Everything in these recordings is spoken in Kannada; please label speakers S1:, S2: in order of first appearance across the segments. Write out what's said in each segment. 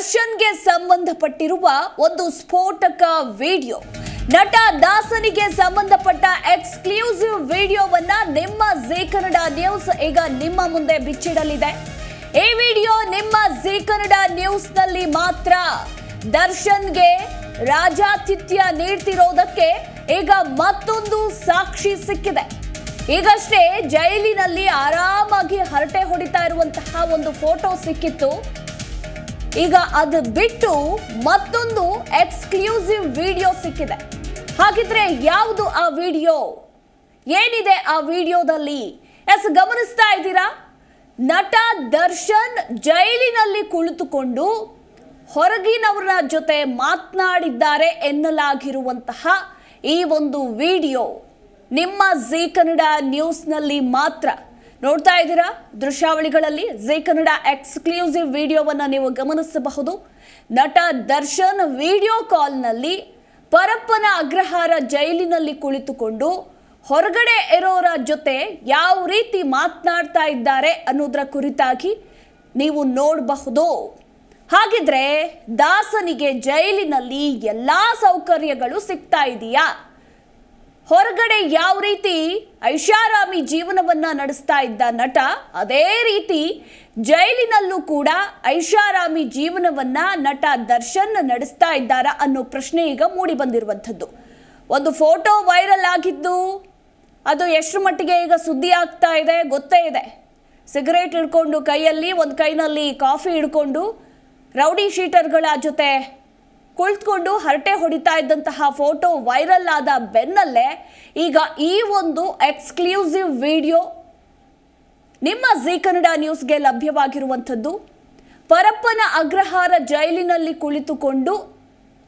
S1: ದರ್ಶನ್ಗೆ ಸಂಬಂಧಪಟ್ಟಿರುವ ಒಂದು ಸ್ಫೋಟಕ ವಿಡಿಯೋ. ನಟ ದಾಸನಿಗೆ ಸಂಬಂಧಪಟ್ಟ ಎಕ್ಸ್ಕ್ಲೂಸಿವ್ ವಿಡಿಯೋವನ್ನ ನಿಮ್ಮ ಜೀ ಕನ್ನಡ ನ್ಯೂಸ್ ಈಗ ನಿಮ್ಮ ಮುಂದೆ ಬಿಚ್ಚಿಡಲಿದೆ. ಈ ವಿಡಿಯೋ ನಿಮ್ಮ ಜೀ ಕನ್ನಡ ನ್ಯೂಸ್ನಲ್ಲಿ ಮಾತ್ರ ದರ್ಶನ್ಗೆ ರಾಜಾತಿಥ್ಯ ನೀಡ್ತಿರೋದಕ್ಕೆ ಈಗ ಮತ್ತೊಂದು ಸಾಕ್ಷಿ ಸಿಕ್ಕಿದೆ. ಈಗಷ್ಟೇ ಜೈಲಿನಲ್ಲಿ ಆರಾಮಾಗಿ ಹರಟೆ ಹೊಡಿತಾ ಇರುವಂತಹ ಒಂದು ಫೋಟೋ ಸಿಕ್ಕಿತ್ತು. ಈಗ ಅದು ಬಿಟ್ಟು ಮತ್ತೊಂದು ಎಕ್ಸ್ಕ್ಲೂಸಿವ್ ವಿಡಿಯೋ ಸಿಕ್ಕಿದೆ. ಹಾಗಿದ್ರೆ ಯಾವುದು ಆ ವಿಡಿಯೋ? ಏನಿದೆ ಆ ವಿಡಿಯೋದಲ್ಲಿ? ಎಸ್, ಗಮನಿಸ್ತಾ ಇದ್ದೀರಾ? ನಟ ದರ್ಶನ್ ಜೈಲಿನಲ್ಲಿ ಕುಳಿತುಕೊಂಡು ಹೊರಗಿನವರ ಜೊತೆ ಮಾತನಾಡಿದ್ದಾರೆ ಎನ್ನಲಾಗಿರುವಂತಹ ಈ ಒಂದು ವಿಡಿಯೋ. ನಿಮ್ಮ ಜೀ ಕನ್ನಡ ನ್ಯೂಸ್ನಲ್ಲಿ ಮಾತ್ರ. ನೋಡ್ತಾ ಇದ್ದೀರಾ? ದೃಶ್ಯಾವಳಿಗಳಲ್ಲಿ ಜೈ ಕನ್ನಡ ಎಕ್ಸ್ಕ್ಲೂಸಿವ್ ವಿಡಿಯೋವನ್ನು ನೀವು ಗಮನಿಸಬಹುದು. ನಟ ದರ್ಶನ್ ವಿಡಿಯೋ ಕಾಲ್ನಲ್ಲಿ ಪರಪ್ಪನ ಅಗ್ರಹಾರ ಜೈಲಿನಲ್ಲಿ ಕುಳಿತುಕೊಂಡು ಹೊರಗಡೆ ಇರೋರ ಜೊತೆ ಯಾವ ರೀತಿ ಮಾತನಾಡ್ತಾ ಇದ್ದಾರೆ ಅನ್ನೋದರ ಕುರಿತಾಗಿ ನೀವು ನೋಡಬಹುದು. ಹಾಗಿದ್ರೆ ದಾಸನಿಗೆ ಜೈಲಿನಲ್ಲಿ ಎಲ್ಲಾ ಸೌಕರ್ಯಗಳು ಸಿಗ್ತಾ ಇದೆಯಾ? ಹೊರಗಡೆ ಯಾವ ರೀತಿ ಐಷಾರಾಮಿ ಜೀವನವನ್ನ ನಡೆಸ್ತಾ ಇದ್ದ ನಟ, ಅದೇ ರೀತಿ ಜೈಲಿನಲ್ಲೂ ಕೂಡ ಐಷಾರಾಮಿ ಜೀವನವನ್ನ ನಟ ದರ್ಶನ್ ನಡೆಸ್ತಾ ಇದ್ದಾರಾ ಅನ್ನೋ ಪ್ರಶ್ನೆ ಈಗ ಮೂಡಿ ಬಂದಿರುವಂಥದ್ದು. ಒಂದು ಫೋಟೋ ವೈರಲ್ ಆಗಿದ್ದು ಅದು ಎಷ್ಟು ಮಟ್ಟಿಗೆ ಈಗ ಸುದ್ದಿ ಆಗ್ತಾ ಇದೆ ಗೊತ್ತೇ ಇದೆ. ಸಿಗರೇಟ್ ಹಿಡ್ಕೊಂಡು ಕೈಯಲ್ಲಿ, ಒಂದು ಕೈನಲ್ಲಿ ಕಾಫಿ ಹಿಡ್ಕೊಂಡು ರೌಡಿ ಶೀಟರ್ಗಳ ಜೊತೆ ಕುಳಿತುಕೊಂಡು ಹರಟೆ ಹೊಡಿತಾ ಇದ್ದಂತಹ ಫೋಟೋ ವೈರಲ್ ಆದ ಬೆನ್ನಲ್ಲೇ ಈಗ ಈ ಒಂದು ಎಕ್ಸ್ಕ್ಲೂಸಿವ್ ವಿಡಿಯೋ ನಿಮ್ಮ ಜಿ ಕನ್ನಡ ನ್ಯೂಸ್ಗೆ ಲಭ್ಯವಾಗಿರುವಂಥದ್ದು. ಪರಪ್ಪನ ಅಗ್ರಹಾರ ಜೈಲಿನಲ್ಲಿ ಕುಳಿತುಕೊಂಡು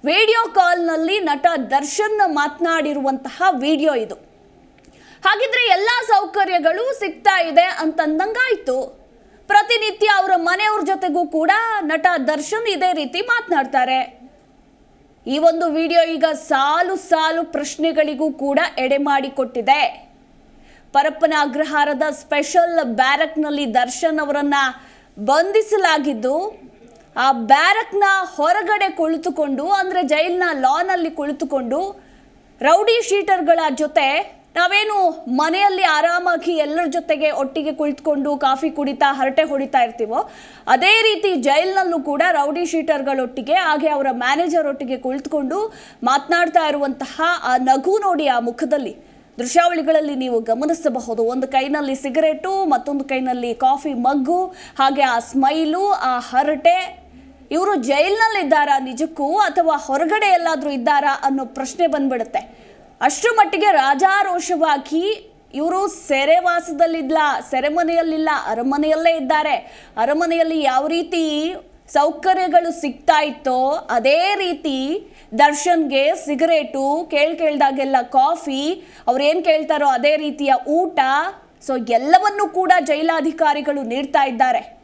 S1: ವಿಡಿಯೋ ಕಾಲ್ನಲ್ಲಿ ನಟ ದರ್ಶನ್ ಮಾತನಾಡಿರುವಂತಹ ವಿಡಿಯೋ ಇದು. ಹಾಗಿದ್ರೆ ಎಲ್ಲ ಸೌಕರ್ಯಗಳು ಸಿಗ್ತಾ ಇದೆ ಅಂತಂದಂಗಾಯ್ತು. ಪ್ರತಿನಿತ್ಯ ಅವರ ಮನೆಯವ್ರ ಜೊತೆಗೂ ಕೂಡ ನಟ ದರ್ಶನ್ ಇದೇ ರೀತಿ ಮಾತನಾಡ್ತಾರೆ. ಈ ಒಂದು ವಿಡಿಯೋ ಈಗ ಸಾಲು ಸಾಲು ಪ್ರಶ್ನೆಗಳಿಗೂ ಕೂಡ ಎಡೆ ಮಾಡಿಕೊಟ್ಟಿದೆ. ಪರಪ್ಪನ ಅಗ್ರಹಾರದ ಸ್ಪೆಷಲ್ ಬ್ಯಾರಕ್ನಲ್ಲಿ ದರ್ಶನ್ ಅವರನ್ನು ಬಂಧಿಸಲಾಗಿದ್ದು, ಆ ಬ್ಯಾರಕ್ನ ಹೊರಗಡೆ ಕುಳಿತುಕೊಂಡು, ಅಂದ್ರೆ ಜೈಲಿನ ಲಾನಲ್ಲಿ ಕುಳಿತುಕೊಂಡು, ರೌಡಿ ಶೀಟರ್ಗಳ ಜೊತೆ ನಾವೇನು ಮನೆಯಲ್ಲಿ ಆರಾಮಾಗಿ ಎಲ್ಲರ ಜೊತೆಗೆ ಒಟ್ಟಿಗೆ ಕುಳಿತುಕೊಂಡು ಕಾಫಿ ಕುಡಿತಾ, ಹರಟೆ ಹೊಡಿತಾ ಇರ್ತೀವೋ, ಅದೇ ರೀತಿ ಜೈಲ್ನಲ್ಲೂ ಕೂಡ ರೌಡಿ ಶೀಟರ್ಗಳೊಟ್ಟಿಗೆ, ಹಾಗೆ ಅವರ ಮ್ಯಾನೇಜರ್ ಒಟ್ಟಿಗೆ ಕುಳಿತುಕೊಂಡು ಮಾತನಾಡ್ತಾ ಇರುವಂತಹ ಆ ನಗು ನೋಡಿ ಆ ಮುಖದಲ್ಲಿ ದೃಶ್ಯಾವಳಿಗಳಲ್ಲಿ ನೀವು ಗಮನಿಸಬಹುದು. ಒಂದು ಕೈನಲ್ಲಿ ಸಿಗರೇಟು, ಮತ್ತೊಂದು ಕೈನಲ್ಲಿ ಕಾಫಿ ಮಗ್ಗು, ಹಾಗೆ ಆ ಸ್ಮೈಲು, ಆ ಹರಟೆ. ಇವರು ಜೈಲ್ನಲ್ಲಿದ್ದಾರಾ ನಿಜಕ್ಕೂ ಅಥವಾ ಹೊರಗಡೆ ಎಲ್ಲಾದರೂ ಇದ್ದಾರಾ ಅನ್ನೋ ಪ್ರಶ್ನೆ ಬಂದ್ಬಿಡುತ್ತೆ. ಅಷ್ಟರ ಮಟ್ಟಿಗೆ ರಾಜಾರೋಷವಾಗಿ ಇವರು ಸೆರೆವಾಸದಲ್ಲಿಲ್ಲ ಸೆರೆಮನೆಯಲ್ಲಿಲ್ಲ, ಅರಮನೆಯಲ್ಲೇ ಇದ್ದಾರೆ. ಅರಮನೆಯಲ್ಲಿ ಯಾವ ರೀತಿ ಸೌಕರ್ಯಗಳು ಸಿಗ್ತಾ ಇತ್ತೋ, ಅದೇ ರೀತಿ ದರ್ಶನ್ಗೆ ಸಿಗರೇಟು, ಕೇಳಿ ಕೇಳ್ದಾಗೆಲ್ಲ ಕಾಫಿ, ಅವ್ರು ಏನು ಕೇಳ್ತಾರೋ ಅದೇ ರೀತಿಯ ಊಟ. ಸೊ, ಎಲ್ಲವನ್ನೂ ಕೂಡ ಜೈಲಾಧಿಕಾರಿಗಳು ನೀಡ್ತಾ ಇದ್ದಾರೆ.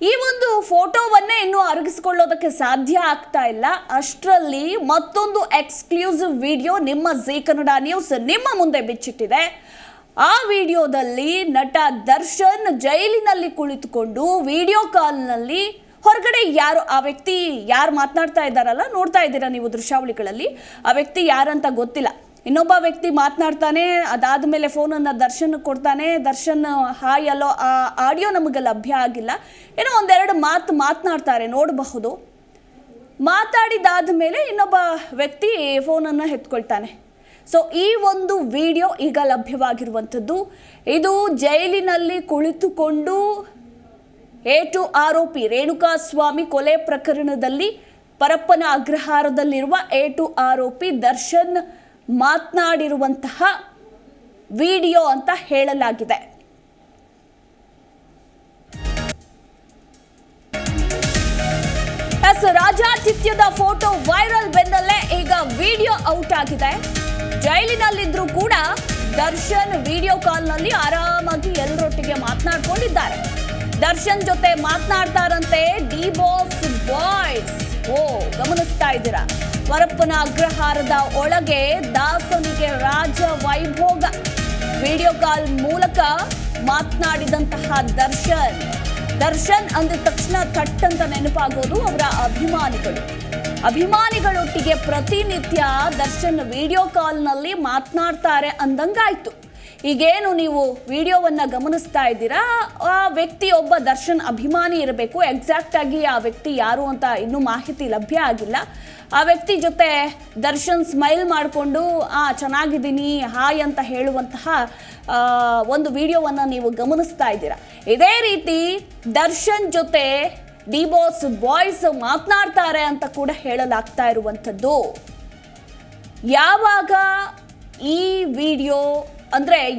S1: ಈ ಒಂದು ಫೋಟೋವನ್ನೇ ಇನ್ನೂ ಅರಗಿಸಿಕೊಳ್ಳೋದಕ್ಕೆ ಸಾಧ್ಯ ಆಗ್ತಾ ಇಲ್ಲ. ಅಷ್ಟರಲ್ಲಿ ಮತ್ತೊಂದು ಎಕ್ಸ್ಕ್ಲೂಸಿವ್ ವಿಡಿಯೋ ನಿಮ್ಮ ಜೀ ಕನ್ನಡ ನ್ಯೂಸ್ ನಿಮ್ಮ ಮುಂದೆ ಬಿಚ್ಚಿಟ್ಟಿದೆ. ಆ ವಿಡಿಯೋದಲ್ಲಿ ನಟ ದರ್ಶನ್ ಜೈಲಿನಲ್ಲಿ ಕುಳಿತುಕೊಂಡು ವಿಡಿಯೋ ಕಾಲ್ನಲ್ಲಿ ಹೊರಗಡೆ ಯಾರು, ಆ ವ್ಯಕ್ತಿ ಯಾರು ಮಾತನಾಡ್ತಾ ಇದ್ದಾರಲ್ಲ, ನೋಡ್ತಾ ಇದ್ದೀರಾ ನೀವು ದೃಶ್ಯಾವಳಿಗಳಲ್ಲಿ? ಆ ವ್ಯಕ್ತಿ ಯಾರಂತ ಗೊತ್ತಿಲ್ಲ. ಇನ್ನೊಬ್ಬ ವ್ಯಕ್ತಿ ಮಾತನಾಡ್ತಾನೆ ಅದಾದ ಮೇಲೆ ಫೋನನ್ನು ದರ್ಶನ್ ಕೊಡ್ತಾನೆ. ದರ್ಶನ್ ಹಾಯ್ ಅಲ್ಲೋ ಆ ಆಡಿಯೋ ನಮಗೆ ಲಭ್ಯ ಆಗಿಲ್ಲ. ಏನೋ ಒಂದೆರಡು ಮಾತು ಮಾತನಾಡ್ತಾರೆ, ನೋಡಬಹುದು. ಮಾತಾಡಿದಾದ ಮೇಲೆ ಇನ್ನೊಬ್ಬ ವ್ಯಕ್ತಿ ಫೋನನ್ನು ಎತ್ಕೊಳ್ತಾನೆ. ಸೊ ಈ ಒಂದು ವಿಡಿಯೋ ಈಗ ಲಭ್ಯವಾಗಿರುವಂಥದ್ದು. ಇದು ಜೈಲಿನಲ್ಲಿ ಕುಳಿತುಕೊಂಡು ಏಟು ಆರೋಪಿ ರೇಣುಕಾಸ್ವಾಮಿ ಕೊಲೆ ಪ್ರಕರಣದಲ್ಲಿ ಪರಪ್ಪನ ಅಗ್ರಹಾರದಲ್ಲಿರುವ ಏಟು ಆರೋಪಿ ದರ್ಶನ್ ಮಾತನಾಡಿರುವಂತಹ ವಿಡಿಯೋ ಅಂತ ಹೇಳಲಾಗಿದೆ. ಎಸ್ ರಾಜಾತಿಥ್ಯದ ಫೋಟೋ ವೈರಲ್ ಬೆನ್ನಲ್ಲೇ ಈಗ ವಿಡಿಯೋ ಔಟ್ ಆಗಿದೆ. ಜೈಲಿನಲ್ಲಿದ್ದರೂ ಕೂಡ ದರ್ಶನ್ ವಿಡಿಯೋ ಕಾಲ್ನಲ್ಲಿ ಆರಾಮಾಗಿ ಎಲ್ಲರೊಟ್ಟಿಗೆ ಮಾತನಾಡ್ಕೊಂಡಿದ್ದಾರೆ. ದರ್ಶನ್ ಜೊತೆ ಮಾತನಾಡ್ತಾರಂತೆ ಡಿ ಬಾಸ್ ಬಾಯ್ಸ್. ಓ, ಗಮನಿಸ್ತಾ ಇದ್ದೀರಾ? ಪರಪ್ಪನ ಅಗ್ರಹಾರದ ಒಳಗೆ ದಾಸನಿಗೆ ರಾಜ ವೈಭೋಗ. ವಿಡಿಯೋ ಕಾಲ್ ಮೂಲಕ ಮಾತನಾಡಿದಂತಹ ದರ್ಶನ್. ದರ್ಶನ್ ಅಂದ ತಕ್ಷಣ ಥಟ್ ಅಂತ ನೆನಪಾಗೋದು ಅವರ ಅಭಿಮಾನಿಗಳು. ಅಭಿಮಾನಿಗಳೊಟ್ಟಿಗೆ ಪ್ರತಿನಿತ್ಯ ದರ್ಶನ್ ವಿಡಿಯೋ ಕಾಲ್ನಲ್ಲಿ ಮಾತನಾಡ್ತಾರೆ ಅಂದಂಗಾಯ್ತು. ಈಗೇನು ನೀವು ವಿಡಿಯೋವನ್ನ ಗಮನಿಸ್ತಾ ಇದ್ದೀರಾ? ಆ ವ್ಯಕ್ತಿ ಒಬ್ಬ ದರ್ಶನ್ ಅಭಿಮಾನಿ ಇರಬೇಕು. ಎಕ್ಸಾಕ್ಟ್ ಆಗಿ ಆ ವ್ಯಕ್ತಿ ಯಾರು ಅಂತ ಇನ್ನೂ ಮಾಹಿತಿ ಲಭ್ಯ ಆಗಿಲ್ಲ. ಆ ವ್ಯಕ್ತಿ ಜೊತೆ ದರ್ಶನ್ ಸ್ಮೈಲ್ ಮಾಡಿಕೊಂಡು, ಆ, ಚೆನ್ನಾಗಿದ್ದೀನಿ, ಹಾಯ್ ಅಂತ ಹೇಳುವಂತಹ ಒಂದು ವಿಡಿಯೋವನ್ನು ನೀವು ಗಮನಿಸ್ತಾ ಇದ್ದೀರಾ? ಇದೇ ರೀತಿ ದರ್ಶನ್ ಜೊತೆ ಡಿ ಬಾಸ್ ಬಾಯ್ಸ್ ಮಾತನಾಡ್ತಾರೆ ಅಂತ ಕೂಡ ಹೇಳಲಾಗ್ತಾ ಇರುವಂಥದ್ದು. ಯಾವಾಗ ಈ ವಿಡಿಯೋ ಅಂದರೆ,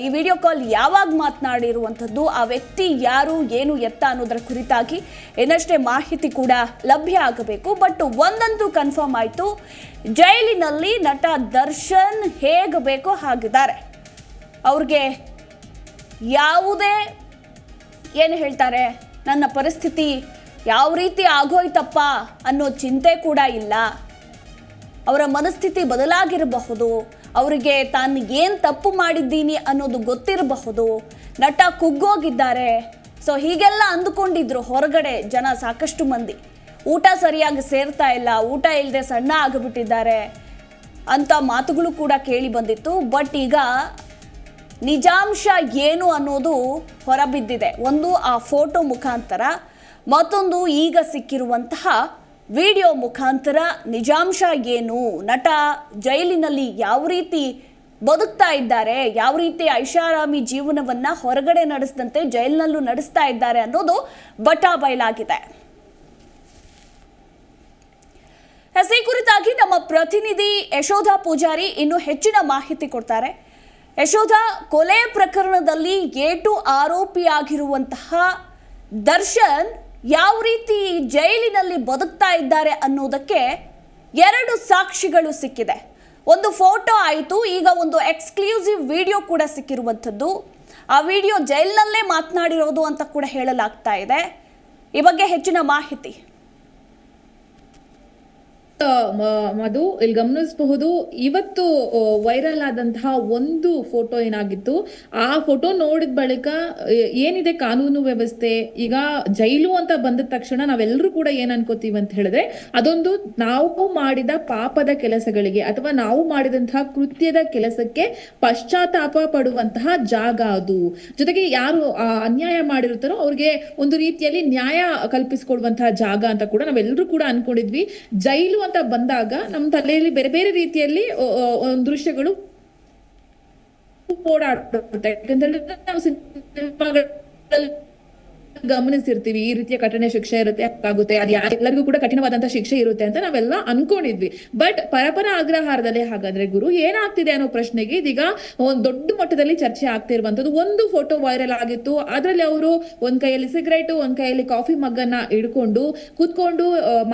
S1: ಈ ವಿಡಿಯೋ ಕಾಲ್ ಯಾವಾಗ ಮಾತನಾಡಿರುವಂಥದ್ದು, ಆ ವ್ಯಕ್ತಿ ಯಾರು, ಏನು ಎತ್ತ ಅನ್ನೋದರ ಕುರಿತಾಗಿ ಇನ್ನಷ್ಟೇ ಮಾಹಿತಿ ಕೂಡ ಲಭ್ಯ ಆಗಬೇಕು. ಬಟ್ ಒಂದಂತೂ ಕನ್ಫರ್ಮ್ ಆಯಿತು, ಜೈಲಿನಲ್ಲಿ ನಟ ದರ್ಶನ್ ಹೇಗೆ ಬೇಕೋ ಹಾಗಿದ್ದಾರೆ. ಅವ್ರಿಗೆ ಯಾವುದೇ, ಏನು ಹೇಳ್ತಾರೆ, ನನ್ನ ಪರಿಸ್ಥಿತಿ ಯಾವ ರೀತಿ ಆಗೋಯ್ತಪ್ಪ ಅನ್ನೋ ಚಿಂತೆ ಕೂಡ ಇಲ್ಲ. ಅವರ ಮನಸ್ಥಿತಿ ಬದಲಾಗಿರಬಹುದು. ಅವರಿಗೆ ತಾನು ಏನು ತಪ್ಪು ಮಾಡಿದ್ದೀನಿ ಅನ್ನೋದು ಗೊತ್ತಿರಬಹುದು. ನಟ ಕುಗ್ಗೋಗಿದ್ದಾರೆ. ಸೊ ಹೀಗೆಲ್ಲ ಅಂದುಕೊಂಡಿದ್ರು ಹೊರಗಡೆ ಜನ ಸಾಕಷ್ಟು ಮಂದಿ. ಊಟ ಸರಿಯಾಗಿ ಸೇರ್ತಾ ಇಲ್ಲ, ಊಟ ಇಲ್ಲದೆ ಸಣ್ಣ ಆಗಿಬಿಟ್ಟಿದ್ದಾರೆ ಅಂತ ಮಾತುಗಳು ಕೂಡ ಕೇಳಿ ಬಂದಿತ್ತು. ಬಟ್ ಈಗ ನಿಜಾಂಶ ಏನು ಅನ್ನೋದು ಹೊರಬಿದ್ದಿದೆ. ಒಂದು ಆ ಫೋಟೋ ಮುಖಾಂತರ, ಮತ್ತೊಂದು ಈಗ ಸಿಕ್ಕಿರುವಂತಹ ವಿಡಿಯೋ ಮುಖಾಂತರ ನಿಜಾಂಶ ಏನು ನಟ ಜೈಲಿನಲ್ಲಿ ಯಾವ ರೀತಿ ಬದುಕ್ತಾ ಇದ್ದಾರೆ? ಯಾವ ರೀತಿ ಐಷಾರಾಮಿ ಜೀವನವನ್ನ ಹೊರಗಡೆ ನಡೆಸಿದಂತೆ ಜೈಲಿನಲ್ಲೂ ನಡೆಸ್ತಾ ಇದ್ದಾರೆ ಅನ್ನೋದು ಬಟಾ ಬಯಲಾಗಿದೆ ಈ ಕುರಿತಾಗಿ ನಮ್ಮ ಪ್ರತಿನಿಧಿ ಯಶೋಧ ಪೂಜಾರಿ ಇನ್ನು ಹೆಚ್ಚಿನ ಮಾಹಿತಿ ಕೊಡ್ತಾರೆ. ಯಶೋಧ, ಕೊಲೆ ಪ್ರಕರಣದಲ್ಲಿ ಏಟು ಆರೋಪಿಯಾಗಿರುವಂತಹ ದರ್ಶನ್ ಯಾವ ರೀತಿ ಜೈಲಿನಲ್ಲಿ ಬದುಕ್ತಾ ಇದ್ದಾರೆ ಅನ್ನೋದಕ್ಕೆ ಎರಡು ಸಾಕ್ಷಿಗಳು ಸಿಕ್ಕಿದೆ. ಒಂದು ಫೋಟೋ ಆಯಿತು, ಈಗ ಒಂದು ಎಕ್ಸ್ಕ್ಲೂಸಿವ್ ವಿಡಿಯೋ ಕೂಡ ಸಿಕ್ಕಿರುವಂಥದ್ದು. ಆ ವಿಡಿಯೋ ಜೈಲಿನಲ್ಲೇ ಮಾತನಾಡಿರೋದು ಅಂತ ಕೂಡ ಹೇಳಲಾಗ್ತಾ ಇದೆ. ಈ ಬಗ್ಗೆ ಹೆಚ್ಚಿನ ಮಾಹಿತಿ.
S2: ಮಧು, ಇಲ್ಲಿ ಗಮನಿಸಬಹುದು, ಇವತ್ತು ವೈರಲ್ ಆದಂತಹ ಒಂದು ಫೋಟೋ ಏನಾಗಿತ್ತು, ಆ ಫೋಟೋ ನೋಡಿದ ಬಳಿಕ ಏನಿದೆ ಕಾನೂನು ವ್ಯವಸ್ಥೆ, ಈಗ ಜೈಲು ಅಂತ ಬಂದ ತಕ್ಷಣ ನಾವೆಲ್ಲರೂ ಕೂಡ ಏನ್ ಅನ್ಕೋತೀವಿ ಅಂತ ಹೇಳಿದ್ರೆ, ಅದೊಂದು ನಾವು ಮಾಡಿದ ಪಾಪದ ಕೆಲಸಗಳಿಗೆ, ಅಥವಾ ನಾವು ಮಾಡಿದಂತಹ ಕೃತ್ಯದ ಕೆಲಸಕ್ಕೆ ಪಶ್ಚಾತ್ತಾಪ ಪಡುವಂತಹ ಜಾಗ ಅದು. ಜೊತೆಗೆ ಯಾರು ಅನ್ಯಾಯ ಮಾಡಿರುತ್ತಾರೋ ಅವ್ರಿಗೆ ಒಂದು ರೀತಿಯಲ್ಲಿ ನ್ಯಾಯ ಕಲ್ಪಿಸಿಕೊಡುವಂತಹ ಜಾಗ ಅಂತ ಕೂಡ ನಾವೆಲ್ಲರೂ ಕೂಡ ಅನ್ಕೊಂಡಿದ್ವಿ. ಜೈಲು ಅಂತ ಬಂದಾಗ ನಮ್ಮ ತಲೆಯಲ್ಲಿ ಬೇರೆ ಬೇರೆ ರೀತಿಯಲ್ಲಿ ದೃಶ್ಯಗಳು ಓಡಾಡುತ್ತೆ. ಯಾಕಂತೇಳಿದ್ರೆ ನಾವು ಸಿನಿಮಾಗಳಲ್ಲಿ ಗಮನಿಸಿರ್ತೀವಿ, ಈ ರೀತಿಯ ಕಠಿಣ ಶಿಕ್ಷೆ ಇರುತ್ತೆ ಆಗುತ್ತೆ ಅದು ಎಲ್ಲರಿಗೂ ಕೂಡ ಕಠಿಣವಾದಂತಹ ಶಿಕ್ಷೆ ಇರುತ್ತೆ ಅಂತ ನಾವೆಲ್ಲ ಅನ್ಕೊಂಡಿದ್ವಿ. ಬಟ್ ಪರಪರ ಆಗ್ರಹಾರದಲ್ಲಿ ಹಾಗಾದ್ರೆ ಗುರು, ಏನಾಗ್ತಿದೆ ಅನ್ನೋ ಪ್ರಶ್ನೆಗೆ ಇದೀಗ ಒಂದ್ ದೊಡ್ಡ ಮಟ್ಟದಲ್ಲಿ ಚರ್ಚೆ ಆಗ್ತಿರುವಂತದ್ದು ಒಂದು ಫೋಟೋ ವೈರಲ್ ಆಗಿತ್ತು, ಅದ್ರಲ್ಲಿ ಅವರು ಒಂದ್ ಕೈಯಲ್ಲಿ ಸಿಗರೇಟ್, ಒಂದ್ ಕೈಯಲ್ಲಿ ಕಾಫಿ ಮಗ್ಗನ್ನ ಹಿಡ್ಕೊಂಡು ಕೂತ್ಕೊಂಡು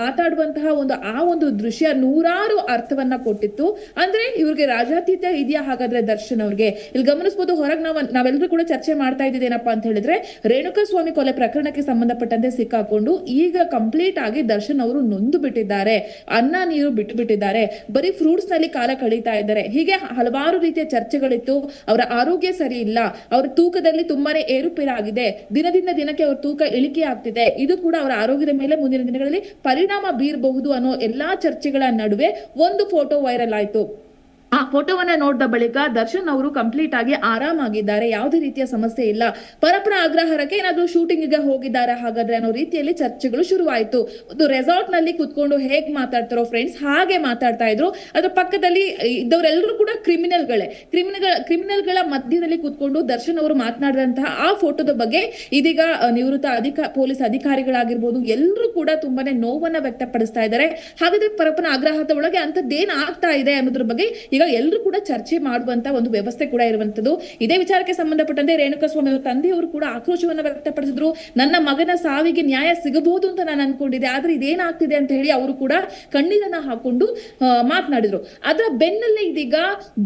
S2: ಮಾತಾಡುವಂತಹ ಒಂದು, ಆ ಒಂದು ದೃಶ್ಯ ನೂರಾರು ಅರ್ಥವನ್ನ ಕೊಟ್ಟಿತ್ತು. ಅಂದ್ರೆ ಇವ್ರಿಗೆ ರಾಜಾತೀತ ಇದೆಯಾ ಹಾಗಾದ್ರೆ ದರ್ಶನ್ ಅವ್ರಿಗೆ? ಇಲ್ಲಿ ಗಮನಿಸಬಹುದು ಹೊರಗೆ ನಾವ್ ನಾವೆಲ್ಲರೂ ಕೂಡ ಚರ್ಚೆ ಮಾಡ್ತಾ ಇದ್ದಿದೇನಪ್ಪ ಅಂತ ಹೇಳಿದ್ರೆ ರೇಣುಕಾ ಸ್ವಾಮಿ ಕೊಲೆ ಪ್ರಕರಣಕ್ಕೆ ಸಂಬಂಧಪಟ್ಟಂತೆ ಸಿಕ್ಕಾಕೊಂಡು ಈಗ ಕಂಪ್ಲೀಟ್ ಆಗಿ ದರ್ಶನ್ ಅವರು ನೊಂದು ಬಿಟ್ಟಿದ್ದಾರೆ. ಅನ್ನ ನೀರು ಬಿಟ್ಟು ಬಿಟ್ಟಿದ್ದಾರೆ. ಬರೀ ಫ್ರೂಟ್ಸ್ನಲ್ಲಿ ಕಾಲ ಕಳೀತಾ ಇದ್ದಾರೆ. ಹೀಗೆ ಹಲವಾರು ರೀತಿಯ ಚರ್ಚೆಗಳಿತ್ತು. ಅವರ ಆರೋಗ್ಯ ಸರಿ ಇಲ್ಲ. ಅವರ ತೂಕದಲ್ಲಿ ತುಂಬಾನೇ ಏರುಪೇರಾಗಿದೆ. ದಿನದಿಂದ ದಿನಕ್ಕೆ ಅವ್ರ ತೂಕ ಇಳಿಕೆ ಆಗ್ತಿದೆ. ಇದು ಕೂಡ ಅವರ ಆರೋಗ್ಯದ ಮೇಲೆ ಮುಂದಿನ ದಿನಗಳಲ್ಲಿ ಪರಿಣಾಮ ಬೀರಬಹುದು ಅನ್ನೋ ಎಲ್ಲಾ ಚರ್ಚೆಗಳ ನಡುವೆ ಒಂದು ಫೋಟೋ ವೈರಲ್ ಆಯ್ತು. ಆ ಫೋಟೋವನ್ನ ನೋಡಿದ ಬಳಿಕ ದರ್ಶನ್ ಅವರು ಕಂಪ್ಲೀಟ್ ಆಗಿ ಆರಾಮಾಗಿದ್ದಾರೆ. ಯಾವುದೇ ರೀತಿಯ ಸಮಸ್ಯೆ ಇಲ್ಲ. ಪರಪರ ಅಗ್ರಹಾರಕ್ಕೆ ಏನಾದ್ರು ಶೂಟಿಂಗ್ಗೆ ಹೋಗಿದ್ದಾರೆ ಹಾಗಾದ್ರೆ ಅನ್ನೋ ರೀತಿಯಲ್ಲಿ ಚರ್ಚೆಗಳು ಶುರುವಾಯಿತು. ಒಂದು ರೆಸಾರ್ಟ್ನಲ್ಲಿ ಕುತ್ಕೊಂಡು ಹೇಗ್ ಮಾತಾಡ್ತಾರೋ ಫ್ರೆಂಡ್ಸ್ ಹಾಗೆ ಮಾತಾಡ್ತಾ ಇದ್ರು. ಅದ್ರ ಪಕ್ಕದಲ್ಲಿ ಇದ್ದವರೆಲ್ಲರೂ ಕೂಡ ಕ್ರಿಮಿನಲ್ಗಳೇ ಕ್ರಿಮಿನಲ್ ಕ್ರಿಮಿನಲ್ಗಳ ಮಧ್ಯದಲ್ಲಿ ಕುತ್ಕೊಂಡು ದರ್ಶನ್ ಅವರು ಮಾತನಾಡಿದಂತಹ ಆ ಫೋಟೋದ ಬಗ್ಗೆ ಇದೀಗ ನಿವೃತ್ತ ಅಧಿಕ, ಪೊಲೀಸ್ ಅಧಿಕಾರಿಗಳಾಗಿರ್ಬೋದು ಎಲ್ಲರೂ ಕೂಡ ತುಂಬಾನೇ ನೋವನ್ನ ವ್ಯಕ್ತಪಡಿಸ್ತಾ ಇದ್ದಾರೆ. ಹಾಗಾದ್ರೆ ಪರಪನ ಆಗ್ರಹದ ಒಳಗೆ ಅಂತದ್ದೇನ್ ಆಗ್ತಾ ಇದೆ ಅನ್ನೋದ್ರ ಬಗ್ಗೆ ಈಗ ಎಲ್ಲರೂ ಕೂಡ ಚರ್ಚೆ ಮಾಡುವಂತ ಒಂದು ವ್ಯವಸ್ಥೆ ಕೂಡ ಇರುವಂತದ್ದು. ಇದೇ ವಿಚಾರಕ್ಕೆ ಸಂಬಂಧಪಟ್ಟಂತೆ ರೇಣುಕಸ್ವಾಮಿ ಅವರ ತಂದೆಯವರು ಕೂಡ ಆಕ್ರೋಶವನ್ನು ವ್ಯಕ್ತಪಡಿಸಿದ್ರು. ನನ್ನ ಮಗನ ಸಾವಿಗೆ ನ್ಯಾಯ ಸಿಗಬಹುದು ಅಂತ ನಾನು ಅನ್ಕೊಂಡಿದ್ದೆ. ಆದ್ರೆ ಇದೇನಾಗ್ತಿದೆ ಅಂತ ಹೇಳಿ ಅವರು ಕೂಡ ಕಣ್ಣೀರನ್ನ ಹಾಕೊಂಡು ಮಾತನಾಡಿದ್ರು. ಅದರ ಬೆನ್ನಲ್ಲೇ ಇದೀಗ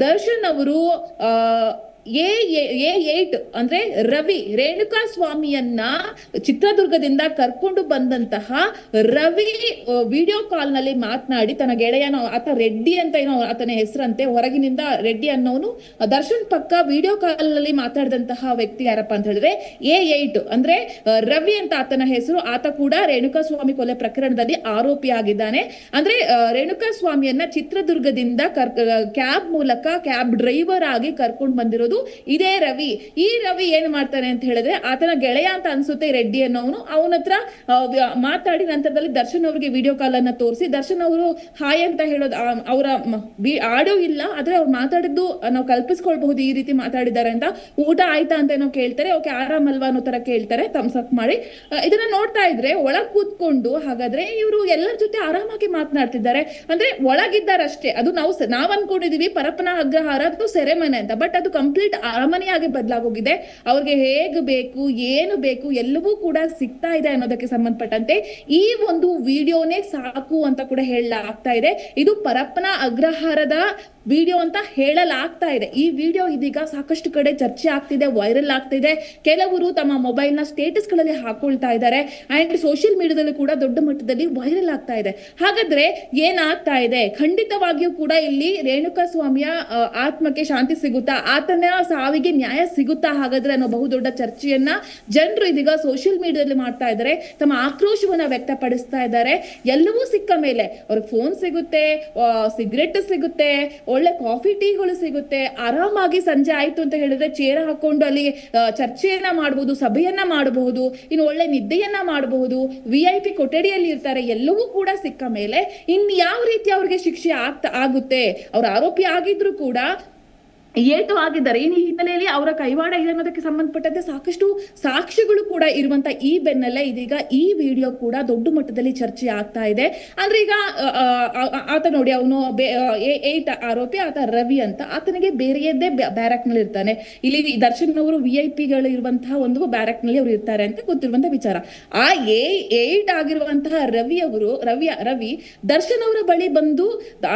S2: ದರ್ಶನ್ ಅವರು ಎ ಏಟ್ ಅಂದ್ರೆ ರವಿ ರೇಣುಕಾ ಸ್ವಾಮಿಯನ್ನ ಚಿತ್ರದುರ್ಗದಿಂದ ಕರ್ಕೊಂಡು ಬಂದಂತಹ ರವಿ ವಿಡಿಯೋ ಕಾಲ್ನಲ್ಲಿ ಮಾತನಾಡಿ ತನ್ನ ಗೆಳೆಯನ ಆತ ರೆಡ್ಡಿ ಅಂತ ಏನೋ ಆತನ ಹೆಸರಂತೆ ಹೊರಗಿನಿಂದ ರೆಡ್ಡಿ ಅನ್ನೋನು, ದರ್ಶನ್ ಪಕ್ಕ ವಿಡಿಯೋ ಕಾಲ್ನಲ್ಲಿ ಮಾತಾಡಿದಂತಹ ವ್ಯಕ್ತಿ ಯಾರಪ್ಪ ಅಂತ ಹೇಳಿದ್ರೆ ಎ ಏಟ್ ಅಂದ್ರೆ ರವಿ ಅಂತ ಆತನ ಹೆಸರು. ಆತ ಕೂಡ ರೇಣುಕಾ ಸ್ವಾಮಿ ಕೊಲೆ ಪ್ರಕರಣದಲ್ಲಿ ಆರೋಪಿಯಾಗಿದ್ದಾನೆ ಅಂದ್ರೆ ರೇಣುಕಾ ಸ್ವಾಮಿಯನ್ನ ಚಿತ್ರದುರ್ಗದಿಂದ ಕರ್ ಕ್ಯಾಬ್ ಮೂಲಕ ಕ್ಯಾಬ್ ಡ್ರೈವರ್ ಆಗಿ ಕರ್ಕೊಂಡು ಬಂದಿರೋದು ಇದೇ ರವಿ. ಈ ರವಿ ಏನ್ ಮಾಡ್ತಾನೆ ಅಂತ ಹೇಳಿದ್ರೆ, ಆತನ ಗೆಳೆಯ ಅಂತ ಅನ್ಸುತ್ತೆ ರೆಡ್ಡಿ ಅನ್ನೋನು ಅವನ ಹತ್ರ ಮಾತಾಡಿ ನಂತರದಲ್ಲಿ ದರ್ಶನ್ ಅವರಿಗೆ ವಿಡಿಯೋ ಕಾಲ್ ಅನ್ನ ತೋರಿಸಿ, ದರ್ಶನ್ ಅವರು ಹಾಯ್ ಅಂತ ಹೇಳೋದು ಅವರ ಆಡೋ ಇಲ್ಲ, ಆದ್ರೆ ಅವ್ರು ಮಾತಾಡಿದ್ದು ನಾವು ಕಲ್ಪಿಸ್ಕೊಳ್ಬಹುದು ಈ ರೀತಿ ಮಾತಾಡಿದ್ದಾರೆ ಅಂತ ಊಟ ಆಯ್ತಾ ಅಂತ ಏನೋ ಕೇಳ್ತಾರೆ. ಓಕೆ, ಆರಾಮಲ್ವಾ ಅನ್ನೋ ತರ ಕೇಳ್ತಾರೆ. ತಮ್ಸಕ್ ಮಾಡಿ. ಇದನ್ನ ನೋಡ್ತಾ ಇದ್ರೆ, ಒಳಗ್ ಕೂತ್ಕೊಂಡು, ಹಾಗಾದ್ರೆ ಇವರು ಎಲ್ಲರ ಜೊತೆ ಆರಾಮಾಗಿ ಮಾತನಾಡ್ತಿದ್ದಾರೆ. ಅಂದ್ರೆ ಒಳಗಿದ್ದಾರಷ್ಟೇ. ಅದು ನಾವು ನಾವ್ ಅನ್ಕೊಂಡಿದೀವಿ, ಪರಪ್ಪನ ಅಗ್ರಹಾರ ಅದು ಸೆರೆಮನೆ ಅಂತ. ಬಟ್ ಅದು ಕಂಪ್ಲೀಟ್ ಅರಮನೆಯಾಗಿ ಬದಲಾಗೋಗಿದೆ. ಅವ್ರಿಗೆ ಹೇಗೆ ಬೇಕು, ಏನು ಬೇಕು, ಎಲ್ಲವೂ ಕೂಡ ಸಿಗ್ತಾ ಇದೆ ಅನ್ನೋದಕ್ಕೆ ಸಂಬಂಧಪಟ್ಟಂತೆ ಈ ಒಂದು ವಿಡಿಯೋನೇ ಸಾಕು ಅಂತ ಕೂಡ ಹೇಳಲಾಗ್ತಾ ಇದೆ. ಇದು ಪರಪ್ಪನ ಅಗ್ರಹಾರದ ವಿಡಿಯೋ ಅಂತ ಹೇಳಲಾಗ್ತಾ ಇದೆ. ಈ ವಿಡಿಯೋ ಇದೀಗ ಸಾಕಷ್ಟು ಕಡೆ ಚರ್ಚೆ ಆಗ್ತಿದೆ, ವೈರಲ್ ಆಗ್ತಿದೆ. ಕೆಲವರು ತಮ್ಮ ಮೊಬೈಲ್ನ ಸ್ಟೇಟಸ್ಗಳಲ್ಲಿ ಸ್ಟೇಟಸ್ಗಳಲ್ಲಿ ಹಾಕೊಳ್ತಾ ಇದ್ದಾರೆ. ಅಂಡ್ ಸೋಷಿಯಲ್ ಮೀಡಿಯಾದಲ್ಲಿ ಕೂಡ ದೊಡ್ಡ ಮಟ್ಟದಲ್ಲಿ ವೈರಲ್ ಆಗ್ತಾ ಇದೆ. ಹಾಗಾದ್ರೆ ಏನಾಗ್ತಾ ಇದೆ? ಖಂಡಿತವಾಗಿಯೂ ಕೂಡ ಇಲ್ಲಿ ರೇಣುಕಾ ಸ್ವಾಮಿಯ ಆತ್ಮಕ್ಕೆ ಶಾಂತಿ ಸಿಗುತ್ತಾ? ಆತನ ಸಾವಿಗೆ ನ್ಯಾಯ ಸಿಗುತ್ತಾ ಹಾಗಾದ್ರೆ ಅನ್ನೋ ಬಹುದೊಡ್ಡ ಚರ್ಚೆಯನ್ನ ಜನರು ಇದೀಗ ಸೋಷಿಯಲ್ ಮೀಡಿಯಾದಲ್ಲಿ ಮಾಡ್ತಾ ಇದ್ದಾರೆ. ತಮ್ಮ ಆಕ್ರೋಶವನ್ನ ವ್ಯಕ್ತಪಡಿಸ್ತಾ ಇದ್ದಾರೆ. ಎಲ್ಲವೂ ಸಿಕ್ಕ ಮೇಲೆ ಅವ್ರಿಗೆ ಫೋನ್ ಸಿಗುತ್ತೆ ಸಿಗರೆಟ್ ಸಿಗುತ್ತೆ ಒಳ್ಳೆ ಕಾಫಿ ಟೀಗಳು ಸಿಗುತ್ತೆ, ಆರಾಮಾಗಿ ಸಂಜೆ ಆಯ್ತು ಅಂತ ಹೇಳಿದ್ರೆ ಚೇರ್ ಹಾಕೊಂಡು ಅಲ್ಲಿ ಚರ್ಚೆಯನ್ನ ಮಾಡಬಹುದು ಸಭೆಯನ್ನ ಮಾಡಬಹುದು ಇನ್ನು ಒಳ್ಳೆ ನಿದ್ದೆಯನ್ನ ಮಾಡಬಹುದು ವಿ ಐ ಪಿ ಕೊಠಡಿಯಲ್ಲಿ ಇರ್ತಾರೆ, ಎಲ್ಲವೂ ಕೂಡ ಸಿಕ್ಕ ಮೇಲೆ ಇನ್ ಯಾವ ರೀತಿ ಅವ್ರಿಗೆ ಶಿಕ್ಷೆ ಆಗ್ತಾ, ಆಗುತ್ತೆ? ಅವ್ರ ಆರೋಪಿ ಆಗಿದ್ರು ಕೂಡ ಏಟು ಆಗಿದ್ದಾರೆ. ಈ ಹಿನ್ನೆಲೆಯಲ್ಲಿ ಅವರ ಕೈವಾಡ ಇದೆ ಅನ್ನೋದಕ್ಕೆ ಸಂಬಂಧಪಟ್ಟಂತೆ ಸಾಕಷ್ಟು ಸಾಕ್ಷಿಗಳು ಕೂಡ ಇರುವಂತ ಈ ಬೆನ್ನಲ್ಲೇ ಇದೀಗ ಈ ವಿಡಿಯೋ ಕೂಡ ದೊಡ್ಡ ಮಟ್ಟದಲ್ಲಿ ಚರ್ಚೆ ಆಗ್ತಾ ಇದೆ. ಅಂದ್ರೆ ಈಗ ಆತ ನೋಡಿ, ಅವನು ಏಟ್ ಆರೋಪಿ, ಆತ ರವಿ ಅಂತ. ಆತನಿಗೆ ಬೇರೆಯದ್ದೇ ಬ್ಯಾರಕ್ನಲ್ಲಿ ಇರ್ತಾನೆ. ಇಲ್ಲಿ ದರ್ಶನ್ ಅವರು ವಿ ಐ ಪಿಗಳು ಇರುವಂತಹ ಒಂದು ಬ್ಯಾರಕ್ನಲ್ಲಿ ಅವರು ಇರ್ತಾರೆ ಅಂತ ಗೊತ್ತಿರುವಂತಹ ವಿಚಾರ. ಆ ಎ, ಏಟ್ ಆಗಿರುವಂತಹ ರವಿ ಅವರು, ರವಿ ರವಿ ದರ್ಶನ್ ಅವರ ಬಳಿ ಬಂದು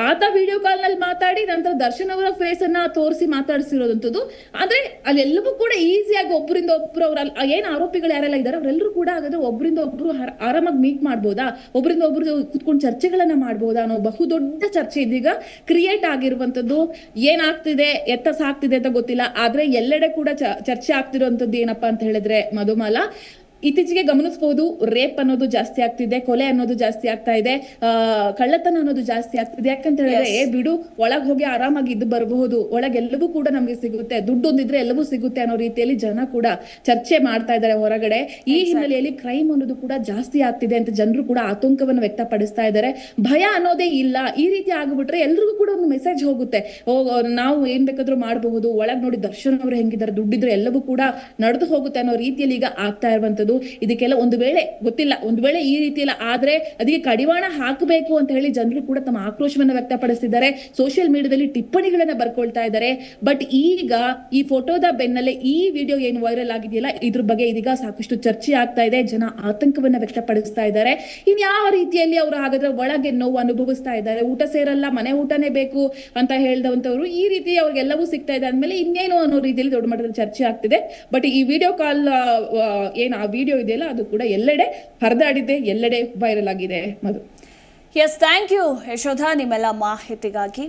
S2: ಆತ ವಿಡಿಯೋ ಕಾಲ್ನಲ್ಲಿ ಮಾತಾಡಿ, ನಂತರ ದರ್ಶನ್ ಅವರ ಫೇಸ್ ಅನ್ನ ತೋರಿಸಿ ಮಾತಾಡಿಸಿರೋದಂಥದ್ದು. ಆದ್ರೆ ಅಲ್ಲೆಲ್ಲವೂ ಕೂಡ ಈಸಿಯಾಗಿ ಒಬ್ಬರಿಂದ ಒಬ್ರು ಅವ್ರ ಏನ್ ಆರೋಪಿಗಳು ಯಾರೆಲ್ಲ ಇದಾರೆ ಅವರೆಲ್ಲರೂ ಕೂಡ ಹಾಗಾದ್ರೆ ಒಬ್ಬರಿಂದ ಒಬ್ರು ಆರ- ಆರಾಮಾಗಿ ಮೀಟ್ ಮಾಡ್ಬೋದಾ? ಒಬ್ಬರಿಂದ ಒಬ್ರು ಕುತ್ಕೊಂಡು ಚರ್ಚೆಗಳನ್ನ ಮಾಡ್ಬೋದಾ ಅನ್ನೋ ಬಹುದೊಡ್ಡ ಚರ್ಚೆ ಇದೀಗ ಕ್ರಿಯೇಟ್ ಆಗಿರುವಂತದ್ದು ಏನಾಗ್ತಿದೆ? ಎತ್ತ ಸಾಗ್ತಿದೆ ಅಂತ ಗೊತ್ತಿಲ್ಲ. ಆದ್ರೆ ಎಲ್ಲೆಡೆ ಕೂಡ ಚರ್ಚೆ ಆಗ್ತಿರುವಂತದ್ದು ಏನಪ್ಪಾ ಅಂತ ಹೇಳಿದ್ರೆ ಮಧುಮಾಲ ಇತ್ತೀಚೆಗೆ ಗಮನಿಸಬಹುದು ರೇಪ್ ಅನ್ನೋದು ಜಾಸ್ತಿ ಆಗ್ತಿದೆ ಕೊಲೆ ಅನ್ನೋದು ಜಾಸ್ತಿ ಆಗ್ತಾ ಇದೆ ಆ ಕಳ್ಳತನ ಅನ್ನೋದು ಜಾಸ್ತಿ ಆಗ್ತಿದೆ. ಯಾಕಂತ ಹೇಳಿದ್ರೆ ಏ ಬಿಡು ಒಳಗ್ ಹೋಗಿ ಆರಾಮಾಗಿ ಇದ್ದು ಬರಬಹುದು. ಒಳಗೆ ಎಲ್ಲವೂ ಕೂಡ ನಮ್ಗೆ ಸಿಗುತ್ತೆ. ದುಡ್ಡು ಒಂದಿದ್ರೆ ಎಲ್ಲವೂ ಸಿಗುತ್ತೆ ಅನ್ನೋ ರೀತಿಯಲ್ಲಿ ಜನ ಕೂಡ ಚರ್ಚೆ ಮಾಡ್ತಾ ಇದ್ದಾರೆ ಹೊರಗಡೆ. ಈ ಹಿನ್ನೆಲೆಯಲ್ಲಿ ಕ್ರೈಮ್ ಅನ್ನೋದು ಕೂಡ ಜಾಸ್ತಿ ಆಗ್ತಿದೆ ಅಂತ ಜನರು ಕೂಡ ಆತಂಕವನ್ನು ವ್ಯಕ್ತಪಡಿಸ್ತಾ ಇದ್ದಾರೆ. ಭಯ ಅನ್ನೋದೇ ಇಲ್ಲ. ಈ ರೀತಿ ಆಗ್ಬಿಟ್ರೆ ಎಲ್ರಿಗೂ ಕೂಡ ಒಂದು ಮೆಸೇಜ್ ಹೋಗುತ್ತೆ. ನಾವು ಏನ್ ಬೇಕಾದ್ರೂ ಮಾಡಬಹುದು. ಒಳಗ್ ನೋಡಿ ದರ್ಶನ್ ಅವರು ಹೆಂಗಿದ್ದಾರೆ ದುಡ್ಡಿದ್ರೆ ಎಲ್ಲವೂ ಕೂಡ ನಡೆದು ಹೋಗುತ್ತೆ ಅನ್ನೋ ರೀತಿಯಲ್ಲಿ ಈಗ ಆಗ್ತಾ ಇರುವಂತದ್ದು ಇದಕ್ಕೆಲ್ಲ ಒಂದು ವೇಳೆ ಗೊತ್ತಿಲ್ಲ, ಒಂದು ವೇಳೆ ಈ ರೀತಿ ರೀತಿಯಲ್ಲ ಆದ್ರೆ ಅದಕ್ಕೆ ಕಡಿವಾಣ ಹಾಕಬೇಕು ಅಂತ ಹೇಳಿ ಜನರು ಕೂಡ ತಮ್ಮ ಆಕ್ರೋಶವನ್ನ ವ್ಯಕ್ತಪಡಿಸಿದ್ದಾರೆ ಸೋಷಿಯಲ್ ಮೀಡಿಯಾದಲ್ಲಿ ಟಿಪ್ಪಣಿಗಳನ್ನ ಬರ್ಕೊಳ್ತಾ ಇದ್ದಾರೆ. ಬಟ್ ಈಗ ಈ ಫೋಟೋದ ಬೆನ್ನಲ್ಲೇ ಈ ವಿಡಿಯೋ ಏನು ವೈರಲ್ ಆಗಿದೆಯಲ್ಲ, ಇದ್ರ ಬಗ್ಗೆ ಇದೀಗ ಸಾಕಷ್ಟು ಚರ್ಚೆ ಆಗ್ತಾ ಇದೆ. ಜನ ಆತಂಕವನ್ನ ವ್ಯಕ್ತಪಡಿಸ್ತಾ ಇದ್ದಾರೆ. ಇನ್ ಯಾವ ರೀತಿಯಲ್ಲಿ ಅವರು ಹಾಗಾದ್ರೆ ಒಳಗೆ ನೋವು ಅನುಭವಿಸ್ತಾ ಇದ್ದಾರೆ? ಊಟ ಸೇರಲ್ಲ, ಮನೆ ಊಟನೇ ಬೇಕು ಅಂತ ಹೇಳಿದವಂತವ್ರು ಈ ರೀತಿ ಅವ್ರಿಗೆಲ್ಲವೂ ಸಿಗ್ತಾ ಇದೆ. ಅಂದ್ಮೇಲೆ ಇನ್ನೇನು ಅನ್ನೋ ರೀತಿಯಲ್ಲಿ ದೊಡ್ಡ ಮಟ್ಟದಲ್ಲಿ ಚರ್ಚೆ ಆಗ್ತಿದೆ. ಬಟ್ ಈ ವಿಡಿಯೋ ಕಾಲ್ ಏನ್ ವಿಡಿಯೋ ಇದೆಯಲ್ಲ, ಅದು ಕೂಡ ಎಲ್ಲೆಡೆ ಹರಿದಾಡಿದೆ ಎಲ್ಲೆಡೆ ವೈರಲ್ ಆಗಿದೆ Madhu.
S1: Yes thank you Yashodha, ನಿಮ್ಮೆಲ್ಲ ಮಾಹಿತಿಗಾಗಿ.